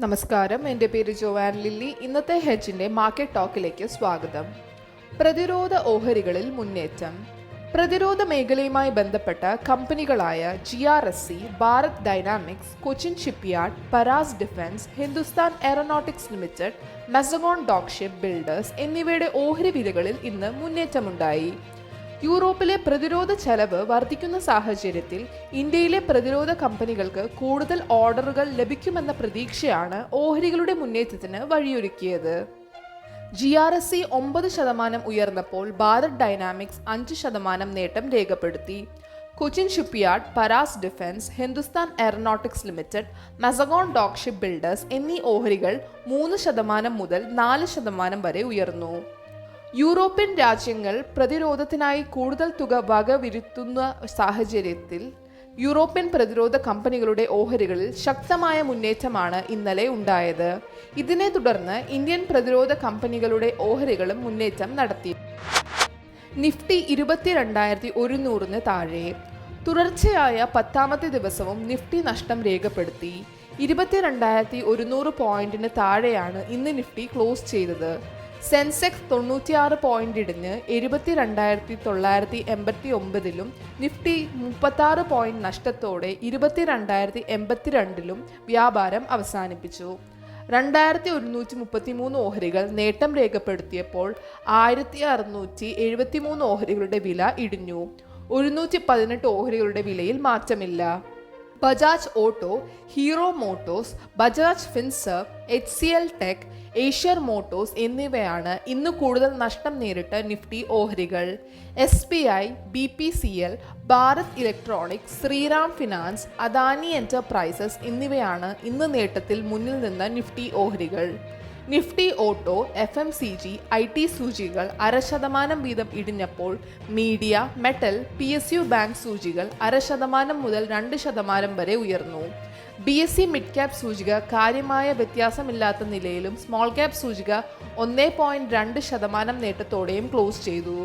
നമസ്കാരം. എന്റെ പേര് ജോവാൻ ലില്ലി. ഇന്നത്തെ ഹെഡ്ജിന്റെ മാർക്കറ്റ് ടോക്കിലേക്ക് സ്വാഗതം. പ്രതിരോധ ഓഹരികളിൽ മുന്നേറ്റം. പ്രതിരോധ മേഖലയുമായി ബന്ധപ്പെട്ട കമ്പനികളായ G R S C Bharat dynamics Cochin shipyard Paras defence Hindustan aeronautics limited Mazagon dock ship builders എന്നിവയുടെ ഓഹരി വിലകളിൽ ഇന്ന് മുന്നേറ്റമുണ്ടായി. യൂറോപ്പിലെ പ്രതിരോധ ചെലവ് വർദ്ധിക്കുന്ന സാഹചര്യത്തിൽ ഇന്ത്യയിലെ പ്രതിരോധ കമ്പനികൾക്ക് കൂടുതൽ ഓർഡറുകൾ ലഭിക്കുമെന്ന പ്രതീക്ഷയാണ് ഓഹരികളുടെ മുന്നേറ്റത്തിന് വഴിയൊരുക്കിയത്. ജി ആർ എസ് സി ഒമ്പത് ശതമാനം ഉയർന്നപ്പോൾ ഭാരത് ഡൈനാമിക്സ് അഞ്ച് ശതമാനം നേട്ടം രേഖപ്പെടുത്തി. Cochin shipyard Paras defence Hindustan aeronautics limited Mazagon dock ship builders എന്നീ ഓഹരികൾ മൂന്ന് ശതമാനം മുതൽ നാല് ശതമാനം വരെ ഉയർന്നു. യൂറോപ്യൻ രാജ്യങ്ങൾ പ്രതിരോധത്തിനായി കൂടുതൽ തുക വകവിരുത്തുന്ന സാഹചര്യത്തിൽ യൂറോപ്യൻ പ്രതിരോധ കമ്പനികളുടെ ഓഹരികളിൽ ശക്തമായ മുന്നേറ്റമാണ് ഇന്നലെ ഉണ്ടായത്. ഇതിനെ തുടർന്ന് ഇന്ത്യൻ പ്രതിരോധ കമ്പനികളുടെ ഓഹരികളും മുന്നേറ്റം നടത്തി. നിഫ്റ്റി ഇരുപത്തിരണ്ടായിരത്തി ഒരുന്നൂറിന് താഴെ. തുടർച്ചയായ പത്താമത്തെ ദിവസവും നിഫ്റ്റി നഷ്ടം രേഖപ്പെടുത്തി. ഇരുപത്തിരണ്ടായിരത്തി ഒരുന്നൂറ് പോയിന്റിന് താഴെയാണ് ഇന്ന് നിഫ്റ്റി ക്ലോസ് ചെയ്തത്. സെൻസെക്സ് തൊണ്ണൂറ്റിയാറ് പോയിന്റ് ഇടിഞ്ഞ് എഴുപത്തി രണ്ടായിരത്തി തൊള്ളായിരത്തി എൺപത്തി ഒമ്പതിലും നിഫ്റ്റി മുപ്പത്താറ് പോയിന്റ് നഷ്ടത്തോടെ ഇരുപത്തി രണ്ടായിരത്തി എൺപത്തിരണ്ടിലും വ്യാപാരം അവസാനിപ്പിച്ചു. രണ്ടായിരത്തി ഒരുന്നൂറ്റി മുപ്പത്തി മൂന്ന് ഓഹരികൾ നേട്ടം രേഖപ്പെടുത്തിയപ്പോൾ ആയിരത്തി അറുന്നൂറ്റി എഴുപത്തി മൂന്ന് ഓഹരികളുടെ വില ഇടിഞ്ഞു ഒരുന്നൂറ്റി പതിനെട്ട് ഓഹരികളുടെ വിലയിൽ മാറ്റമില്ല Bajaj auto hero motors Bajaj finserv H C L tech Eicher motors എന്നിവയാണ് ഇന്ന് കൂടുതൽ നഷ്ടം നേരിട്ട നിഫ്റ്റി ഓഹരികൾ. S B I B P C L Bharat electronics Shriram finance Adani enterprises എന്നിവയാണ് ഇന്ന് നേട്ടത്തിൽ മുന്നിൽ നിന്ന നിഫ്റ്റി ഓഹരികൾ. Nifty auto F M C G I T സൂചികൾ അര ശതമാനം വീതം ഇടിഞ്ഞപ്പോൾ media metal P S U bank സൂചികൾ അര ശതമാനം മുതൽ രണ്ട് ശതമാനം വരെ ഉയർന്നു. B S C mid cap സൂചിക കാര്യമായ വ്യത്യാസമില്ലാത്ത നിലയിലും സ്മോൾ ക്യാപ് സൂചിക ഒന്നേ പോയിന്റ് രണ്ട് ശതമാനം നേട്ടത്തോടെയും ക്ലോസ് ചെയ്തു.